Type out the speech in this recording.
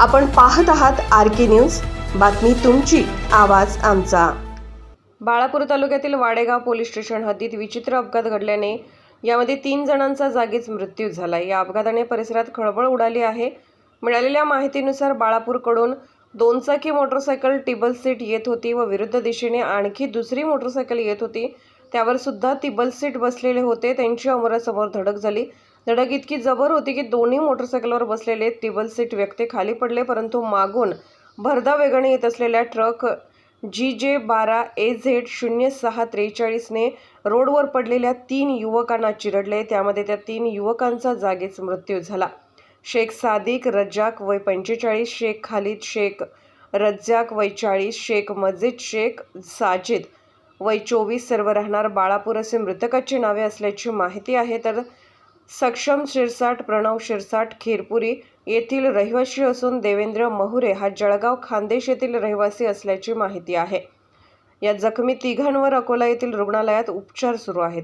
आपण पाहत आहात आर के न्यूज. बातमी तुमची आवाज आमचा. बाळापूर तालुक्यातील वाडेगाव पोलीस स्टेशन हद्दीत विचित्र अपघात घडल्याने यामध्ये तीन जणांचा जागीच मृत्यू झाला या अपघाताने परिसरात खळबळ उडाली आहे. मिळालेल्या माहितीनुसार बाळापूरकडून दोनचाकी मोटरसायकल टिबल सीट येत होती व विरुद्ध दिशेने आणखी दुसरी मोटरसायकल येत होती. त्यावर सुद्धा सीट बसलेले होते. त्यांची अमरासमोर धडक झाली. धडक इतकी जबर होती की दोन्ही मोटरसायकलवर बसलेले तिबल सीट व्यक्ती खाली पडले परंतु मागून भरदा वेगाने येत असलेल्या ट्रक जी जे बारा ए झेड शून्य सहा त्रेचाळीसने रोडवर पडलेल्या तीन युवकांना चिरडले. त्यामध्ये त्या तीन युवकांचा जागीच मृत्यू झाला. शेख सादिक रज्जाक वय पंचेचाळीस शेख खालिद शेख रज्जाक वय चाळीस शेख मजिद शेख साजिद वय चोवीस सर्व राहणार. बाळापूर असे मृतकाची नावे असल्याची माहिती आहे तर सक्षम शिरसाट प्रणव शिरसाट खीरपुरी येथील रहिवासी असून देवेंद्र महुरे हा जळगाव खानदेश येथील रहिवासी असल्याची माहिती आहे. या जखमी तिघांवर अकोला येथील रुग्णालयात उपचार सुरू आहेत.